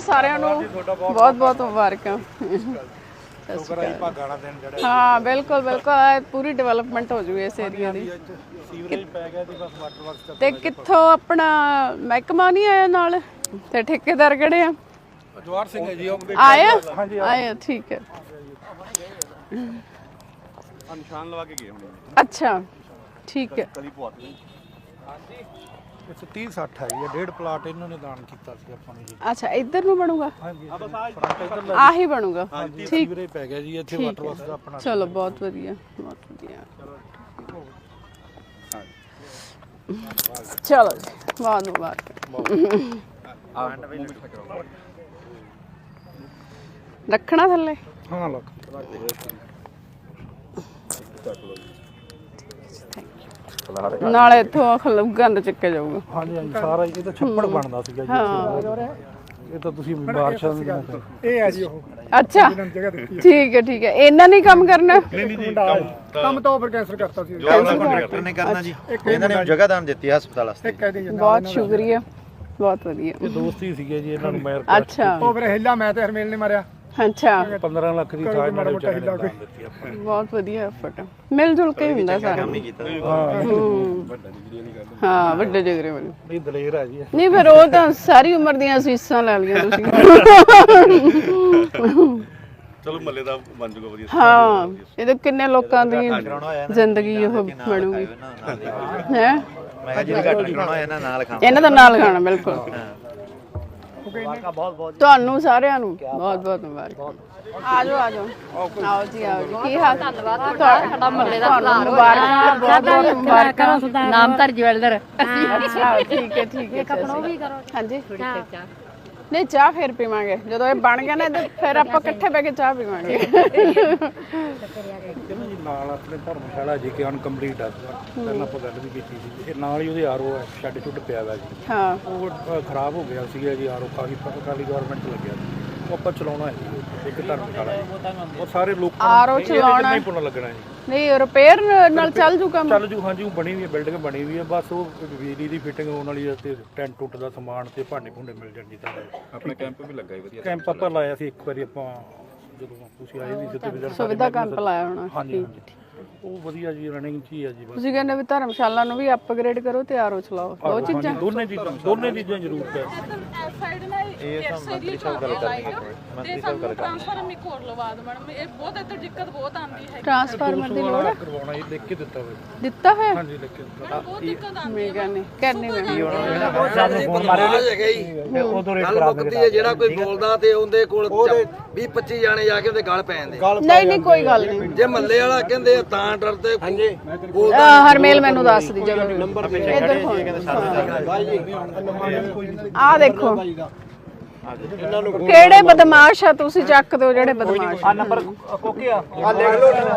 ਸਾਰਿਆਂ ਨੂੰ ਬਹੁਤ ਬਹੁਤ ਮੁਬਾਰਕਾਂ। ਸ਼ੁਕਰ ਹੈ ਦਿਨ ਜਿਹੜਾ ਬਿਲਕੁਲ ਬਿਲਕੁਲ। ਇਹ ਪੂਰੀ ਡਿਵੈਲਪਮੈਂਟ ਹੋ ਜੂ ਇਸ ਏਰੀਆ ਦੀ। ਸੀਵਰੇਜ ਪੈ ਗਿਆ ਸੀ ਬਸ ਵਾਟਰ ਵਰਕਸ ਦਾ ਤੇ ਕਿੱਥੋਂ ਆਪਣਾ ਮਹਿਕਮਾ ਨਹੀਂ ਆਇਆ ਨਾਲ? ਤੇ ਠੇਕੇਦਾਰ ਕਿਹੜੇ ਆ? ਜਵਾਰ ਸਿੰਘ ਹੈ ਜੀ ਉਹ ਆਇਆ? ਆਇਆ। ਠੀਕ ਹੈ। ਨਿਸ਼ਾਨ ਲਵਾ ਕੇ ਗਏ ਹੁਣ। ਅੱਛਾ ਠੀਕ ਹੈ। ਕਲੀ ਪਵਾਤ ਨਹੀਂ ਇਸ 30 60 ਹੈ ਜੀ ਇਹ ਡੇਢ ਪਲਾਟ ਇਹਨਾਂ ਨੇ ਦਾਨ ਕੀਤਾ ਸੀ ਆਪਾਂ ਨੂੰ ਜੀ। ਅੱਛਾ ਇੱਧਰ ਨੂੰ ਬਣੂਗਾ? ਹਾਂਜੀ ਫਰੰਟ ਇੱਧਰ ਆਹੀ ਬਣੂਗਾ। ਠੀਕ। ਸੀਵਰੇਜ ਪੈ ਗਿਆ ਜੀ ਇੱਥੇ ਵਾਟਰ ਵਰਕਸ ਦਾ ਆਪਣਾ ਚਲੋ ਬਹੁਤ ਵਧੀਆ ਬਹੁਤ ਵਧੀਆ। ਚਲੋ ਜੀ, ਬਹੁਤ ਮੁਬਾਰਕ। ਰੱਖਣਾ ਥੱਲੇ? ਹਾਂ ਲੱਖ ਨਾਲੇ ਇੱਥੋਂ ਖਲੂ ਗੰਦ ਚੱਕਿਆ ਜਾਊਗਾ। ਹਾਂਜੀ ਹਾਂਜੀ ਸਾਰਾ ਇਹ ਤਾਂ ਛੱਪੜ ਬਣਦਾ ਸੀਗਾ ਜੀ। ਇਹ ਤਾਂ ਤੁਸੀਂ ਬਾਰਿਸ਼ਾਂ ਦੇ ਦਿਨਾਂ ਚ ਇਹ ਹੈ ਜੀ ਉਹ। ਅੱਛਾ ਠੀਕ ਹੈ ਠੀਕ ਹੈ। ਇਹਨਾਂ ਨਹੀਂ ਕੰਮ ਕਰਨਾ? ਕੰਮ ਤਾਂ ਓਵਰ ਕੈਂਸਲ ਕਰਤਾ ਸੀ। ਜੋ ਉਹਨਾਂ ਕੰਟਰੈਕਟਰ ਨੇ ਕਰਨਾ ਜੀ। ਇਹਨਾਂ ਨੇ ਜਗ੍ਹਾ ਦਾਨ ਦਿੱਤੀ ਹੈ ਹਸਪਤਾਲ ਵਾਸਤੇ। ਬਹੁਤ ਸ਼ੁਕਰੀਆ। ਬਹੁਤ ਵਧੀਆ। ਇਹ ਦੋਸਤੀ ਸੀਗੇ ਜੀ ਇਹਨਾਂ ਨੂੰ ਮੈਰ ਅੱਛਾ। ਫਿਰ ਹਿੱਲਾ ਮੈਂ ਤੇ ਹਰਮੇਲ ਨੇ ਮਾਰਿਆ। ਅੱਛਾ। 15 ਲੱਖ ਦੀ ਸਾਜ ਨਾਲ ਵਿਚਾਰੇ ਨੇ ਦਾਨ ਦਿੱਤੀ ਆਪਾਂ ਨੂੰ। ਬਹੁਤ ਵਧੀਆ ਐਫਰਟ ਮਿਲ ਜੁਲ ਕੇ ਹੀ ਹੁੰਦਾ ਸਾਰਾ। ਕੰਮ ਹੀ ਕੀਤਾ। ਹੂੰ। ਹਾਂ ਵੱਡੇ ਜਿਗਰੇ ਵਾਲੇ। ਇਹ ਦਲੇਰ ਹੈ ਜੀ। ਇਹ। ਨਹੀਂ ਫਿਰ ਉਹ ਤਾਂ ਸਾਰੀ ਉਮਰ ਦੀਆਂ ਅਸੀਸਾਂ ਲੈ ਲਈਆਂ ਤੁਸੀਂ। ਚਲੋ ਮੱਲੇ ਦਾ ਬਣ ਜੂਗਾ ਵਧੀਆ। ਹਾਂ ਇਹਦੇ ਕਿੰਨੇ ਲੋਕਾਂ ਦੀ ਜ਼ਿੰਦਗੀ ਉਹ ਬਣੂਗੀ। ਹੈ? ਮੈਂ ਕਿਹਾ ਜਿਹੜੀ ਘੱਟ ਕਰਾਉਣਾ ਹੋਇਆ ਨਾ ਨਾਲ ਖਾਣਾ ਇਹਨਾਂ ਦਾ ਨਾਲ ਖਾਣਾ ਬਿਲਕੁਲ। ਤੁਹਾਨੂੰ ਸਾਰਿਆਂ ਨੂੰ ਬਹੁਤ ਬਹੁਤ ਮੁਬਾਰਕ। ਆ ਜਾਓ ਆ ਜਾਓ ਆਓ ਜੀ ਆਓ ਜੀ। ਕੀ ਹਾਲ? ਧੰਨਵਾਦ। ਤੁਹਾਡਾ ਮੱਲੇ ਦਾ ਮੁਬਾਰਕ ਬਹੁਤ ਬਹੁਤ ਮੁਬਾਰਕਾਂ। ਨਾਮਧਰ ਜਵੈਲਰ ਅੱਛਾ ਠੀਕ ਹੈ ਠੀਕ ਹੈ ਕਪੜੋ ਵੀ ਕਰੋ। ਹਾਂਜੀ। ਨਹੀਂ ਚਾਹ ਫਿਰ ਪੀਵਾਂਗੇ। ਜਦੋਂ ਇਹ ਬਣ ਗਿਆ ਨਾ ਤੇ ਫਿਰ ਆਪਾਂ ਇਕੱਠੇ ਬੈ ਕੇ ਚਾਹ ਪੀਵਾਂਗੇ। ਜੀ ਨਾਲ ਆਪਣੇ ਧਰਮਸ਼ਾਲਾ ਜੀ ਕਿ ਅਨਕੰਪਲੀਟ ਆ ਪਹਿਲਾਂ ਆਪਾਂ ਗੱਲ ਵੀ ਕੀਤੀ ਸੀ। ਇਹ ਨਾਲ ਹੀ ਉਹਦੇ ਆਰਓ ਹੈ ਛੱਡ ਛੁੱਟ ਪਿਆ ਵਾ ਜੀ। ਹਾਂ। ਉਹ ਖਰਾਬ ਹੋ ਗਿਆ ਸੀਗਾ ਜੀ ਆਰਓ ਕਾਫੀ ਕਾਲੀ ਗਵਰਨਮੈਂਟ ਲੱਗਿਆ ਸੀ। ਉਹ ਆਪਾਂ ਚਲਾਉਣਾ ਹੈ ਇੱਕ ਧਰਮਸ਼ਾਲਾ ਉਹ ਸਾਰੇ ਲੋਕਾਂ RO ਇਹਦੇ ਚਲਾਉਣਾ। ਨਹੀਂ ਪੁੰਨ ਲੱਗਣਾ ਜੀ। ਨਹੀਂ ਰਿਪੇਅਰ ਨਾਲ ਚੱਲ ਜੂ ਕੰਮ। ਚੱਲ ਜੂ ਹਾਂਜੀ ਉਹ ਬਣੀ ਵੀ ਹੈ ਬਿਲਡਿੰਗ ਬਣੀ ਵੀ ਹੈ ਬਸ ਉਹ ਬਿਜਲੀ ਦੀ ਫਿਟਿੰਗ ਹੋਣ ਵਾਲੀ ਹੈ ਤੇ ਟੈਂਟ ਟੁੱਟ ਦਾ ਸਮਾਨ ਤੇ ਭਾਂਡੇ ਭੁੰਡੇ ਮਿਲ ਜਾਣ ਜੀ ਤਾਂ। ਆਪਣੇ ਕੈਂਪ ਵੀ ਲੱਗਾ ਹੀ ਵਧੀਆ ਕੈਂਪ ਆਪਾਂ ਲਾਇਆ ਸੀ ਇੱਕ ਵਾਰੀ ਆਪਾਂ ਜਦੋਂ ਤੁਸੀਂ ਆਏ ਵੀ ਵਿਜ਼ਿਟ ਸੁਵਿਧਾ ਕੈਂਪ ਲਾਇਆ ਹੋਣਾ ਹਾਂਜੀ ਹਾਂਜੀ। ਉਹ ਵਧੀਆ ਜੀ ਰਨਿੰਗ ਚ ਹੀ ਆ ਜੀ ਬਸ। ਤੁਸੀਂ ਕਹਿੰਦੇ ਵੀ ਧਰਮਸ਼ਾਲਾ ਨੂੰ ਵੀ ਅਪਗ੍ਰੇਡ ਕਰੋ ਤੇ ਆਰਓ ਚਲਾਓ। ਦੋ ਚੀਜ਼ਾਂ ਦੋਨੇ ਚੀਜ਼ਾਂ ਦੋਨੇ ਚੀਜ਼ਾਂ ਜ਼ਰੂਰ ਹੈ ਸਾਈਡ ਨਾਲ ਇਹ ਮੰਤਰੀ ਸਾਹਿਬ ਗੱਲ ਕਰਨਗੇ ਮੰਤਰੀ ਸਾਹਿਬ ਗੱਲ ਟ੍ਰਾਂਸਫਾਰਮ ਇੱਕ ਹੋਰ ਲਵਾ ਦੋ ਮੈਡਮ ਇਹ ਬਹੁਤ ਇੱਥੇ ਦਿੱਕਤ ਬਹੁਤ ਆਉਂਦੀ ਹੈ। ਟਰਾਂਸਫਾਰਮਰ ਦੀ ਲੋੜ ਹੈ ਕਰਵਾਉਣਾ ਇਹ ਲਿਖ ਕੇ ਦਿੱਤਾ ਹੋਇਆ। ਦਿੱਤਾ ਹੋਇਆ? ਹਾਂਜੀ ਲਿਖ ਕੇ ਦਿੱਤਾ। ਬਹੁਤ ਦਿੱਕਤ ਆਉਂਦੀ ਮੈਂ ਕਹਿੰਦੀ ਕਰਨੀ ਮੈਂ ਗੱਲ ਮੁੱਕਦੀ ਹੈ ਜਿਹੜਾ ਕੋਈ ਬੋਲਦਾ ਤੇ ਉਹਦੇ ਕੋਲ 20 25 ਜਾਣੇ ਜਾ ਕੇ ਉਹਦੇ ਗੱਲ ਪੈ ਜਾਂਦੇ। ਨਹੀਂ ਨਹੀਂ ਕੋਈ ਗੱਲ ਨਹੀਂ। ਜੇ ਮੱਲੇ ਵਾਲਾ ਕਹਿੰਦੇ ਤਾਂ ਡਰਦੇ ਹਾਂਜੀ। ਅਹ ਹਰਮੇਲ ਮੈਨੂੰ ਦੱਸ ਦੀ ਜਦੋਂ ਨੰਬਰ ਇੱਧਰ ਆ ਦੇਖੋ। ਕਿਹੜੇ ਬਦਮਾਸ਼ ਆ ਤੁਸੀਂ ਚੱਕ ਦਿਓ ਜਿਹੜੇ ਬਦਮਾਸ਼ ਆ। ਨੰਬਰ ਕੋਕੇ ਆ। ਲਿਖ ਲਓ।